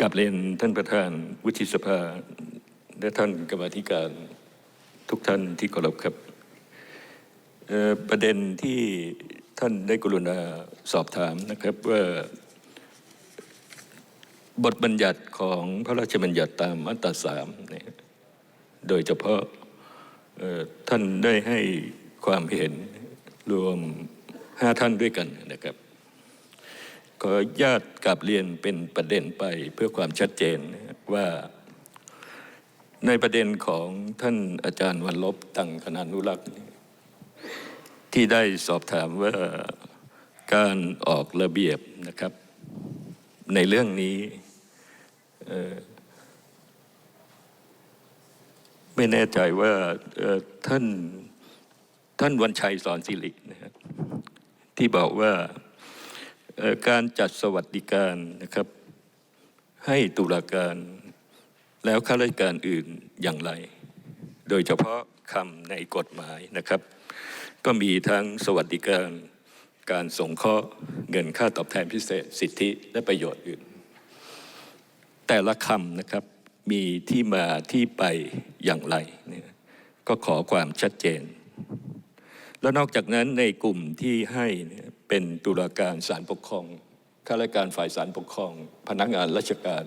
กับเรียนท่านประธานวุฒิสภาและท่านกรรมธิการทุกท่านที่เคารพครับประเด็นที่ท่านได้กรุณาสอบถามนะครับว่า บทบัญญัติของพระราชบัญญัติตามมาตราสามเนี่ยโดยเฉพาะท่านได้ให้ความเห็นรวมห้าท่านด้วยกันนะครับ ขอญาตกลับเรียนเป็นประเด็นไปเพื่อความชัดเจนว่าในประเด็นของท่านอาจารย์วันลบตังคณานุรักษ์ที่ได้สอบถามว่าการออกระเบียบนะครับ ในเรื่องนี้ไม่แน่ใจว่าท่านท่านวันชัยสอนสิรินะครับที่บอกว่า การจัดสวัสดิการนะครับ ให้ตุลาการแล้วข้าราชการอื่นอย่างไร โดยเฉพาะคำในกฎหมายนะครับ ก็มีทั้งสวัสดิการการสงเคราะห์เงินค่าตอบแทนพิเศษ สิทธิและประโยชน์อื่น แต่ละคำนะครับมีที่มาที่ไปอย่างไรเนี่ยก็ขอความชัดเจน แล้วนอกจากนั้นในกลุ่มที่ให้เนี่ย เป็นตุลาการศาลปกครองข้าราชการฝ่ายศาลปกครอง พนักงานราชการ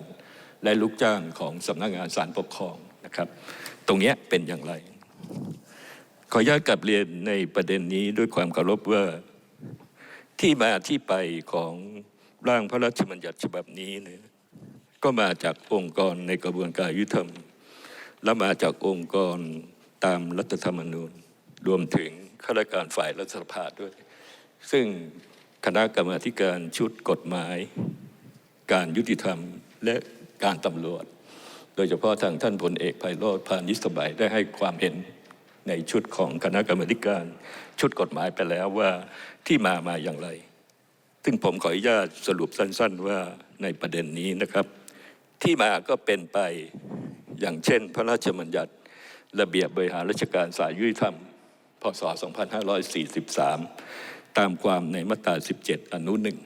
และลูกจ้างของสำนักงานศาลปกครองนะครับ ตรงนี้เป็นอย่างไร ขออนุญาตกลับเรียนในประเด็นนี้ด้วยความเคารพว่าที่มาที่ไปของร่างพระราชบัญญัติฉบับนี้เนี่ยก็มาจากองค์กรในกระบวนการยุติธรรม และมาจากองค์กรตามรัฐธรรมนูญ รวมถึงข้าราชการฝ่ายรัฐสภาด้วย ซึ่งคณะกรรมาการชุดกฎหมาย การยุติธรรมและการตำรวจ โดยเฉพาะทางท่านพลเอกไพโรธพานิสมัยได้ให้ความเห็นในชุดของคณะกรรมาการชุดกฎหมายไปแล้วว่าที่มามาอย่างไร ซึ่งผมขออนุญาตสรุปสั้น ๆว่าในประเด็นนี้นะครับ ที่มาก็เป็นไปอย่างเช่น พระราชบัญญัติระเบียบบริหารราชการสายยุติธรรมพศ 2543 ตามความในมาตรา 17 อนุหนึ่ง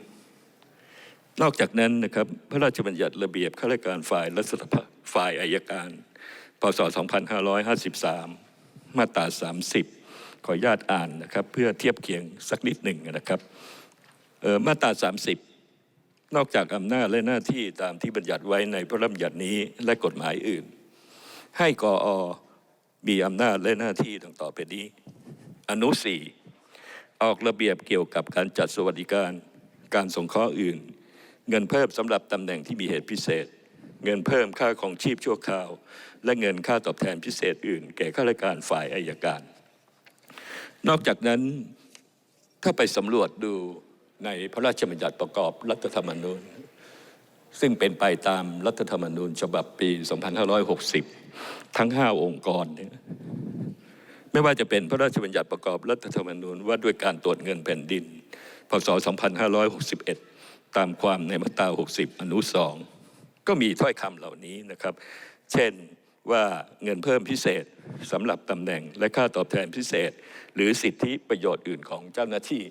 นอกจากนั้นนะครับพระราชบัญญัติระเบียบข้าราชการฝ่ายรัฐสภาฝ่ายอายการ พศ 2553 มาตรา 30 ขออนุญาตอ่านนะครับ เพื่อเทียบเคียงสักนิดหนึ่งนะครับออมาตรา 30 นอกจากอำนาจและหน้าที่ตามที่บัญญัติไว้ในพระราชบัญญัตินี้และกฎหมายอื่น ให้กออมีอำนาจและหน้าที่ดังต่อไปนี้ อนุสี่ ออกระเบียบเกี่ยวกับการจัดสวัสดิการ การสงเคราะห์อื่น เงินเพิ่มสำหรับตำแหน่งที่มีเหตุพิเศษ เงินเพิ่มค่าของชีพชั่วคราว และเงินค่าตอบแทนพิเศษอื่น แก่ข้าราชการฝ่ายอายการ นอกจากนั้นถ้าไปสำรวจดูในพระราชบัญญัติประกอบรัฐธรรมนูญ ซึ่งเป็นไปตามรัฐธรรมนูญฉบับปี 2560 ทั้ง 5 องค์กรเนี่ย ไม่ว่าจะเป็นพระราชบัญญัติประกอบรัฐธรรมนูญว่าด้วยการตรวจเงินแผ่นดิน พศ 2561 ตามความในมาตรา 60 อนุ 2 ก็มีถ้อยคำเหล่านี้นะครับ เช่นว่าเงินเพิ่มพิเศษสำหรับตำแหน่งและค่าตอบแทนพิเศษ หรือสิทธิประโยชน์อื่นของเจ้าหน้าที่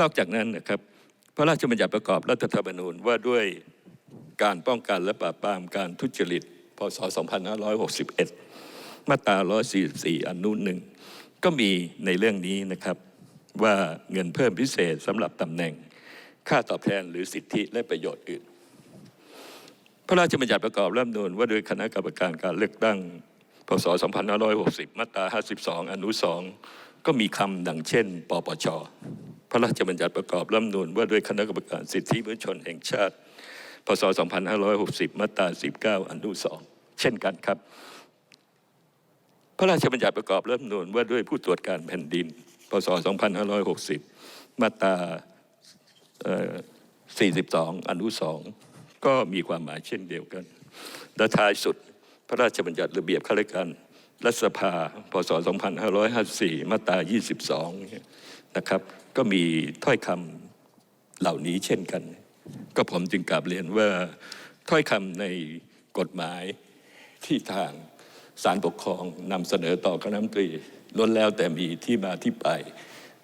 นอกจากนั้นนะครับ พระราชบัญญัติประกอบรัฐธรรมนูญว่าด้วยการป้องกันและปราบปรามการทุจริต พศ 2561 มาตรา 144 อนุหนึ่งก็มีในเรื่องนี้นะครับ ว่าเงินเพิ่มพิเศษสำหรับตำแหน่งค่าตอบแทนหรือสิทธิและประโยชน์อื่น พระราชบัญญัติประกอบรัฐนูญว่าโดยคณะกรรมการการเลือกตั้งพศ 2560 มาตรา 52 อนุ 2 ก็มีคำดังเช่น ปปช พระราชบัญญัติประกอบรัฐนูญว่าโดยคณะกรรมการสิทธิมนุษยชนแห่งชาติ พศ 2560 มาตรา 19 อนุ 2 เช่นกันครับ พระราชบัญญัติประกอบรัฐธรรมนูญว่าด้วยผู้ตรวจการแผ่นดิน พศ 2560 มาตรา 42 อนุ 2 ก็มีความหมายเช่นเดียวกัน และท้ายสุดพระราชบัญญัติระเบียบข้าราชการรัฐสภา พศ 2554 มาตรา 22เนี่ยนะครับ ก็มีถ้อยคำเหล่านี้เช่นกัน ก็ผมจึงกลับเรียนว่าถ้อยคำในกฎหมายที่ทาง ศาลปกครองนำเสนอต่อคณะรัฐมนตรีล้วนแล้วแต่มีที่มาที่ไป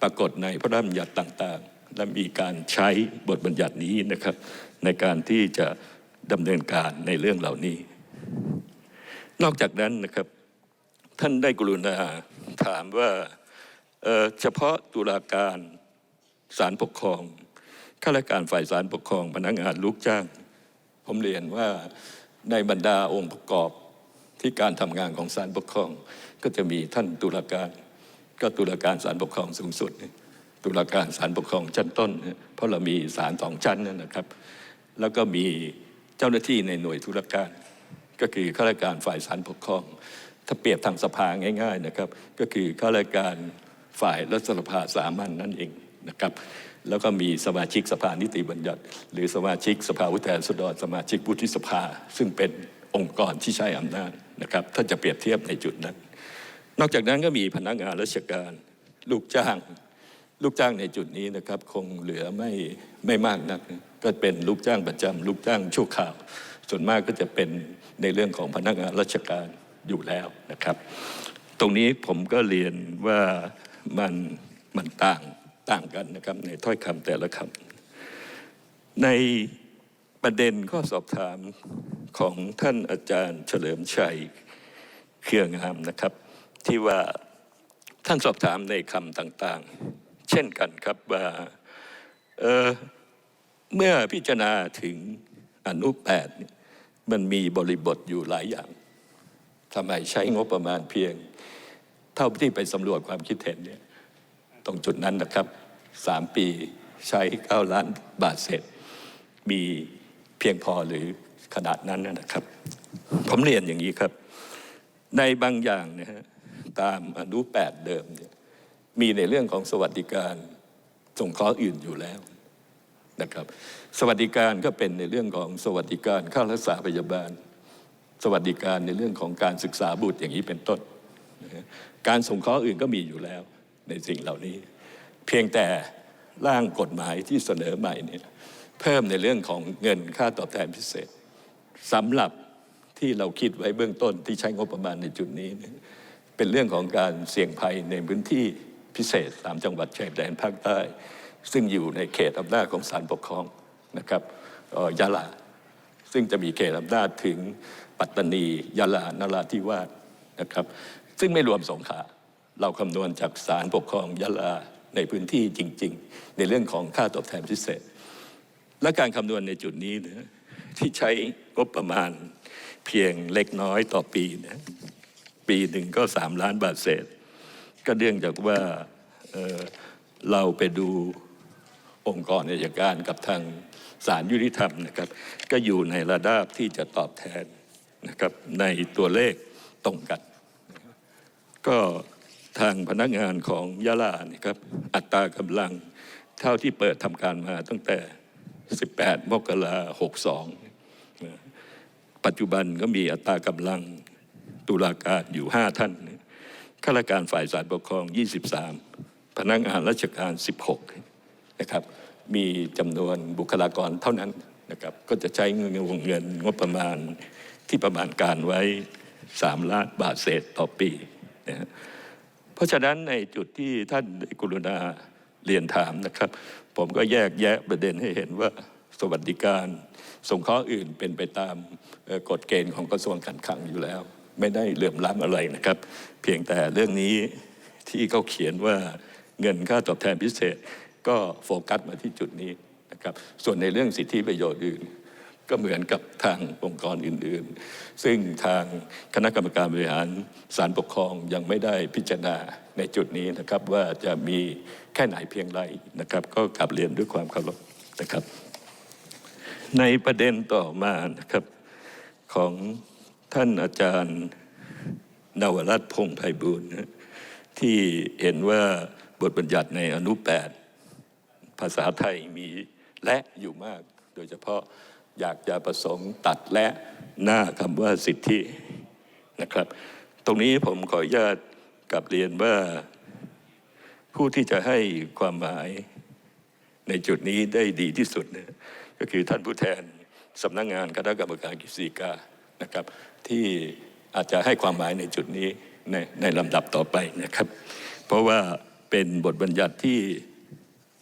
ปรากฏในพระราชบัญญัติต่างๆ และมีการใช้บทบัญญัตินี้นะครับ ในการที่จะดำเนินการในเรื่องเหล่านี้ นอกจากนั้นนะครับ ท่านได้กรุณาถามว่าเเฉพาะตุลาการศาลปกครองข้าราชการฝ่ายศาลปกครองพนักงานลูกจ้าง ผมเรียนว่าในบรรดาองค์ประกอบ ที่การทำงานของศาลปกครอง ก็จะมีท่านตุลาการ ก็ตุลาการศาลปกครองสูงสุด ตุลาการศาลปกครองชั้นต้น เพราะเรามีศาลสองชั้นนั่นนะครับ แล้วก็มีเจ้าหน้าที่ในหน่วยธุรการ ก็คือข้าราชการฝ่ายศาลปกครอง ถ้าเปรียบทางสภาง่าย ๆนะครับ ก็คือข้าราชการฝ่ายรัฐสภาสามัญนั่นเองนะครับแล้วก็มีสมาชิกสภานิติบัญญัติ หรือสมาชิกสภาผู้แทนราษฎรสมาชิกวุฒิสภา ซึ่งเป็น องค์กรที่ใช้อำนาจนะครับถ้าจะเปรียบเทียบในจุดนั้น นอกจากนั้นก็มีพนักงานราชการ ลูกจ้าง ลูกจ้างในจุดนี้นะครับคงเหลือไม่ไม่มากนัก ก็เป็นลูกจ้างประจำลูกจ้างชั่วคราว ส่วนมากก็จะเป็นในเรื่องของพนักงานราชการอยู่แล้วนะครับ ตรงนี้ผมก็เรียนว่ามันมันต่างต่างกันนะครับในถ้อยคำแต่ละคำใน ประเด็นข้อสอบถามของท่านอาจารย์เฉลิมชัยเครืองามนะครับ ที่ว่าท่านสอบถามในคำต่างๆ เช่นกันครับว่าเเมื่อพิจารณาถึงอนุแปดมันมีบริบทอยู่หลายอย่างทำไมใช้งบประมาณเพียง เท่าที่ไปสำรวจความคิดเห็นเนี่ยตรงจุดนั้นนะครับสามปีใช้เก้าล้านบาทเสร็จมี เพียงพอหรือขนาดนั้นนะครับ ผมเรียนอย่างนี้ครับ ในบางอย่างนะฮะตามอนุแปดเดิมเนี่ยมีในเรื่องของสวัสดิการส่งเคราะห์อื่นอยู่แล้วนะครับ สวัสดิการก็เป็นในเรื่องของสวัสดิการค่ารักษาพยาบาล สวัสดิการในเรื่องของการศึกษาบุตรอย่างนี้เป็นต้นนะการส่งเคราะห์อื่นก็มีอยู่แล้วในสิ่งเหล่านี้ เพียงแต่ร่างกฎหมายที่เสนอใหม่เนี่ย เพิ่มในเรื่องของเงินค่าตอบแทนพิเศษสำหรับที่เราคิดไว้เบื้องต้นที่ใช้งบประมาณในจุดนี้ เป็นเรื่องของการเสี่ยงภัยในพื้นที่พิเศษสามจังหวัดชายแดนภาคใต้ ซึ่งอยู่ในเขตอำนาจของศาลปกครองนะครับยะลา ซึ่งจะมีเขตอำนาจถึงปัตตานียะลานราธิวาสนะครับ ซึ่งไม่รวมสงขลาเราคำนวณจากศาลปกครองยะลาในพื้นที่จริง ๆ ในเรื่องของค่าตอบแทนพิเศษ และการคำนวณในจุดนี้นะที่ใช้งบประมาณเพียงเล็กน้อยต่อปีนะปีหนึ่งก็สามล้านบาทเศษ ก็เนื่องจากว่าเเราไปดูองค์กรอัยการกับทางศาลยุติธรรมนะครับ ก็อยู่ในระดับที่จะตอบแทนนะครับในตัวเลขตรงกัน ก็ทางพนักงานของยะลานี่ยครับ อัตรากำลังเท่าที่เปิดทำการมาตั้งแต่ 18 มกราหกสองปัจจุบันก็มีอัตรากำลังตุลาการอยู่ 5 ท่านข้าราชการฝ่ายสารปกครอง 23 พนักงานราชการ 16 นะครับ มีจำนวนบุคลากรเท่านั้นนะครับ ก็จะใช้เงินวงเงินงบประมาณที่ประมาณการไว้ 3 ล้านบาทเศษต่อปีนะเพราะฉะนั้นในจุดที่ท่านกรุณา เรียนถามนะครับ ผมก็แยกแยะประเด็นให้เห็นว่าสวัสดิการสงเคราะห์อื่นเป็นไปตามกฎเกณฑ์ของกระทรวงการคลังอยู่แล้ว ไม่ได้เหลื่อมล้ำอะไรนะครับ เพียงแต่เรื่องนี้ที่เขาเขียนว่าเงินค่าตอบแทนพิเศษ ก็โฟกัสมาที่จุดนี้นะครับ ส่วนในเรื่องสิทธิประโยชน์อื่น ก็เหมือนกับทางองค์กรอื่นๆ ซึ่งทางคณะกรรมการบริหารศาลปกครองยังไม่ได้พิจารณา ในจุดนี้นะครับว่าจะมีแค่ไหนเพียงไรนะครับ ก็กลับเรียนด้วยความเคารพนะครับ ในประเด็นต่อมานะครับของท่านอาจารย์นวรัตน์พงษ์ไพบูลย์นะที่เห็นว่าบทบัญญัติในอนุแปดภาษาไทยมีและอยู่มาก โดยเฉพาะอยากจะประสงค์ตัดและหน้าคำว่าสิทธินะครับ ตรงนี้ผมขออนุญาต กับเรียนว่าผู้ที่จะให้ความหมายในจุดนี้ได้ดีที่สุดเนี่ยก็คือท่านผู้แทนสำนักงานคณะกรรมการกฤษฎีกานะครับ ที่อาจจะให้ความหมายในจุดนี้ในในลำดับต่อไปนะครับ เพราะว่าเป็นบทบัญญัติที่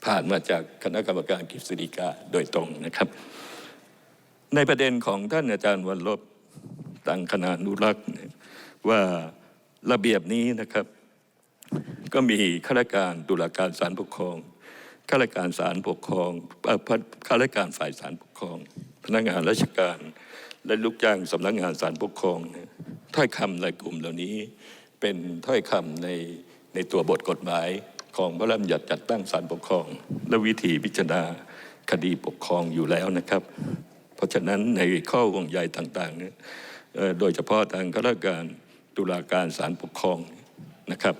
ผ่านมาจากคณะกรรมการกฤษฎีกาโดยตรงนะครับ ในประเด็นของท่านอาจารย์วันลบตังคณานุรักษ์ว่า ระเบียบนี้นะครับ ก็มีข้าราชการตุลาการศาลปกครองข้าราชการศาลปกครองข้าราชการฝ่ายศาลปกครอง พนักงานราชการและลูกจ้างสำนักงานศาลปกครองถ้อยคำในกลุ่มเหล่านี้ เป็นถ้อยคำในในตัวบทกฎหมายของพระราชบัญญัติจัดตั้งศาลปกครอง และวิธีพิจารณาคดีปกครองอยู่แล้วนะครับ เพราะฉะนั้นในข้อห่วงใยต่างๆเนี่ยโดยเฉพาะทางข้าราชการ ตุลาการศาลปกครองนะครับ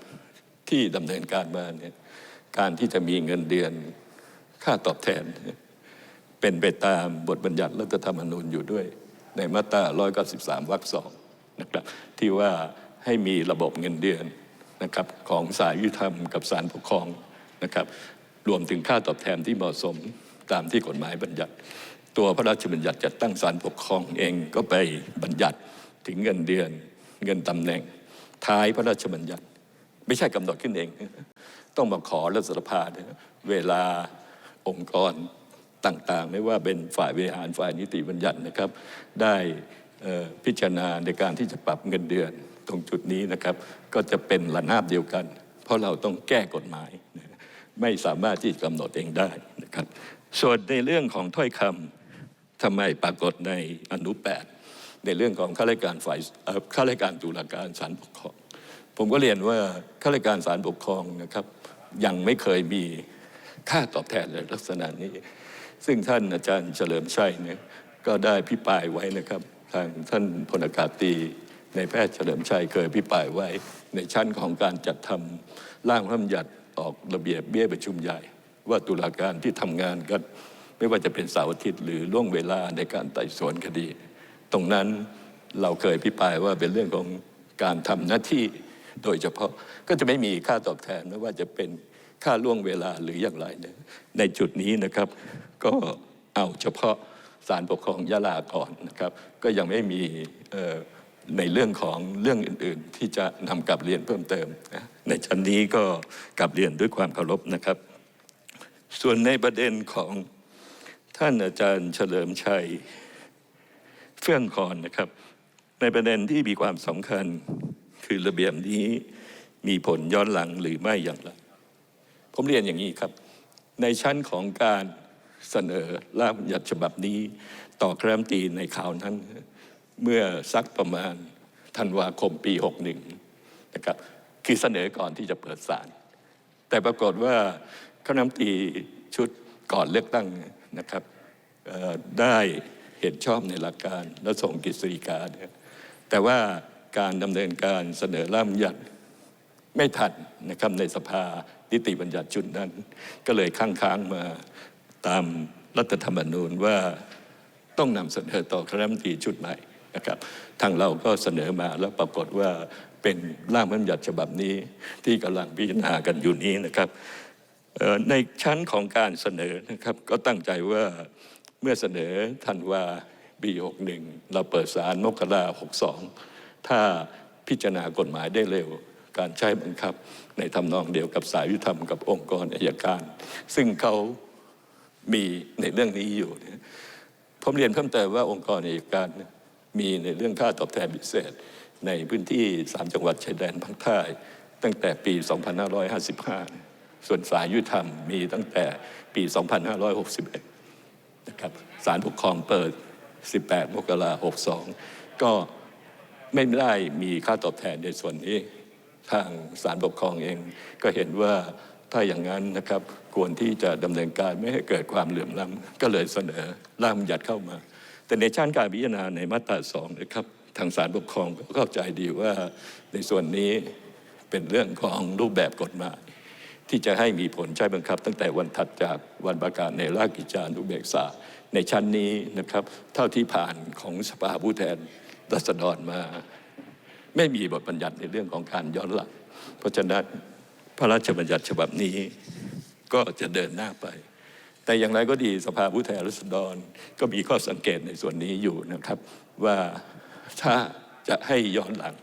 ที่ดำเนินการมาเนี่ยการที่จะมีเงินเดือนค่าตอบแทน เป็นไปตามบทบัญญัติรัฐธรรมนูญอยู่ด้วย ในมาตรา 193 วรรคสองนะครับที่ว่าให้มีระบบเงินเดือนนะครับของสายยุติธรรมกับศาลปกครองนะครับรวมถึงค่าตอบแทนที่เหมาะสมตามที่กฎหมายบัญญัติ ตัวพระราชบัญญัติจัดตั้งศาลปกครองเองก็ไปบัญญัติถึงเงินเดือน เงินตำแหน่ง ท้ายพระราชบัญญัติ ไม่ใช่กำหนดขึ้นเอง ต้องมาขอรัฐสภาเวลาองค์กรต่างๆ ไม่ว่าเป็นฝ่ายบริหารฝ่ายนิติบัญญัตินะครับ ได้พิจารณาในการที่จะปรับเงินเดือนตรงจุดนี้นะครับ ก็จะเป็นระนาบเดียวกัน เพราะเราต้องแก้กฎหมาย ไม่สามารถที่จะกำหนดเองได้นะครับ ส่วนในเรื่องของถ้อยคำทำไมปรากฏในอนุแปด ในเรื่องของข้าราชการฝ่ายเอ่อข้าราชการตุลาการศาลปกครอง ผมก็เรียนว่าข้าราชการศาลปกครองนะครับ ยังไม่เคยมีค่าตอบแทนในลักษณะนี้ ซึ่งท่านอาจารย์เฉลิมชัยเนี่ยก็ได้พิปรายไว้นะครับทางท่านพลอากาศตีในแพทย์เฉลิมชัยเคยพิปรายไว้ ในชั้นของการจัดทำร่างพระราชบัญญัติออกระเบียบเบี้ยประชุมใหญ่ ว่าตุลาการที่ทำงานกันไม่ว่าจะเป็นเสาร์อาทิตย์หรือล่วงเวลาในการไต่สวนคดี ตรงนั้นเราเคยพิปรายว่าเป็นเรื่องของการทำหน้าที่โดยเฉพาะก็จะไม่มีค่าตอบแทนไม่ว่าจะเป็นค่าล่วงเวลาหรืออย่างไรเนี่ยในจุดนี้นะครับ ก็เอาเฉพาะศาลปกครองยะลาก่อนนะครับ ก็ยังไม่มีในเรื่องของเรื่องอื่น ๆ ที่จะนำกลับเรียนเพิ่มเติม ในชั้นนี้ก็กลับเรียนด้วยความเคารพนะครับ ส่วนในประเด็นของท่านอาจารย์เฉลิมชัย ฟื่องคอนนะครับ ในประเด็นที่มีความสำคัญคือระเบียบนี้มีผลย้อนหลังหรือไม่อย่างไรผมเรียนอย่างนี้ครับ ในชั้นของการเสนอร่างบัญญัติฉบับนี้ ต่อคณะรัฐมนตรีในข่าวนั้น เมื่อสักประมาณธันวาคมปี 61 นะครับ คือเสนอก่อนที่จะเปิดศาลแต่ปรากฏว่าคณะรัฐมนตรีชุดก่อนเลือกตั้งนะครับได้ เห็นชอบในหลักการและส่งกฤษฎีกาเนี่ยแต่ว่าการดำเนินการเสนอร่างบัญญัติไม่ทันนะครับในสภานิติบัญญัติชุดนั้น ก็เลยค้างค้างๆมาตามรัฐธรรมนูญว่าต้องนำเสนอต่อคณะรัฐมนตรีชุดใหม่นะครับทางเราก็เสนอมาแล้วปรากฏว่าเป็นร่างบัญญัติฉบับนี้ที่กำลังพิจารณากันอยู่นี้นะครับในชั้นของการเสนอนะครับก็ตั้งใจว่า เมื่อเสนอธันวาปี61 เราเปิดสารมกรา62 ถ้าพิจารณากฎหมายได้เร็ว การใช้บังคับในทำนองเดียวกับสายยุติธรรมกับองค์กรอายการ ซึ่งเขามีในเรื่องนี้อยู่นผมเรียนเพิ่มเติมว่าองค์กรอายการมีในเรื่องค่าตอบแทนพิเศษ ในพื้นที่ 3 จังหวัดชายแดนภาคใต้ ตั้งแต่ปี 2555 ส่วนสายยุติธรรมมีตั้งแต่ปี 2561 นะครับศาลปกครองเปิด 18 มกราคม62 ก็ไม่ได้มีค่าตอบแทนในส่วนนี้ ทางศาลปกครองเองก็เห็นว่าถ้าอย่างนั้นนะครับควรที่จะดำเนินการไม่ให้เกิดความเหลื่อมล้ำก็เลยเสนอร่างบัญญัติเข้ามา แต่ในชั้นการพิจารณาในมาตราสองนะครับทางศาลปกครองก็เข้าใจดีว่าในส่วนนี้เป็นเรื่องของรูปแบบกฎหมาย ที่จะให้มีผลใช้บังคับ ตั้งแต่วันถัดจากวันประกาศในราชกิจจานุเบกษา ในชั้นนี้นะครับ เท่าที่ผ่านของสภาผู้แทนรัษฎรมา ไม่มีบทบัญญัติในเรื่องของการย้อนหลัง เพราะฉะนั้นพระราชบัญญัติฉบับนี้ก็จะเดินหน้าไป แต่อย่างไรก็ดีสภาผู้แทนราษฎรก็มีข้อสังเกตในส่วนนี้อยู่นะครับ ว่าถ้าจะให้ย้อนหลัง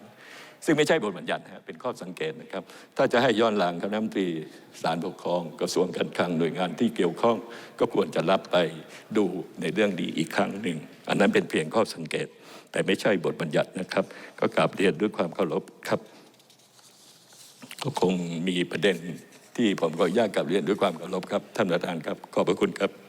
ซึ่งไม่ใช่บทบัญญัติเป็นข้อสังเกตนะครับ ถ้าจะให้ย้อนหลังคณะมนตรีสารปกครองกระทรวงการคลังหน่วยงานที่เกี่ยวข้อง ก็ควรจะรับไปดูในเรื่องนี้อีกครั้งหนึ่ง อันนั้นเป็นเพียงข้อสังเกต แต่ไม่ใช่บทบัญญัตินะครับ ก็กราบเรียนด้วยความเคารพครับ ก็คงมีประเด็นที่ผมก็อยากกลับเรียนด้วยความเคารพครับ ท่านประธานครับ ขอบพระคุณครับ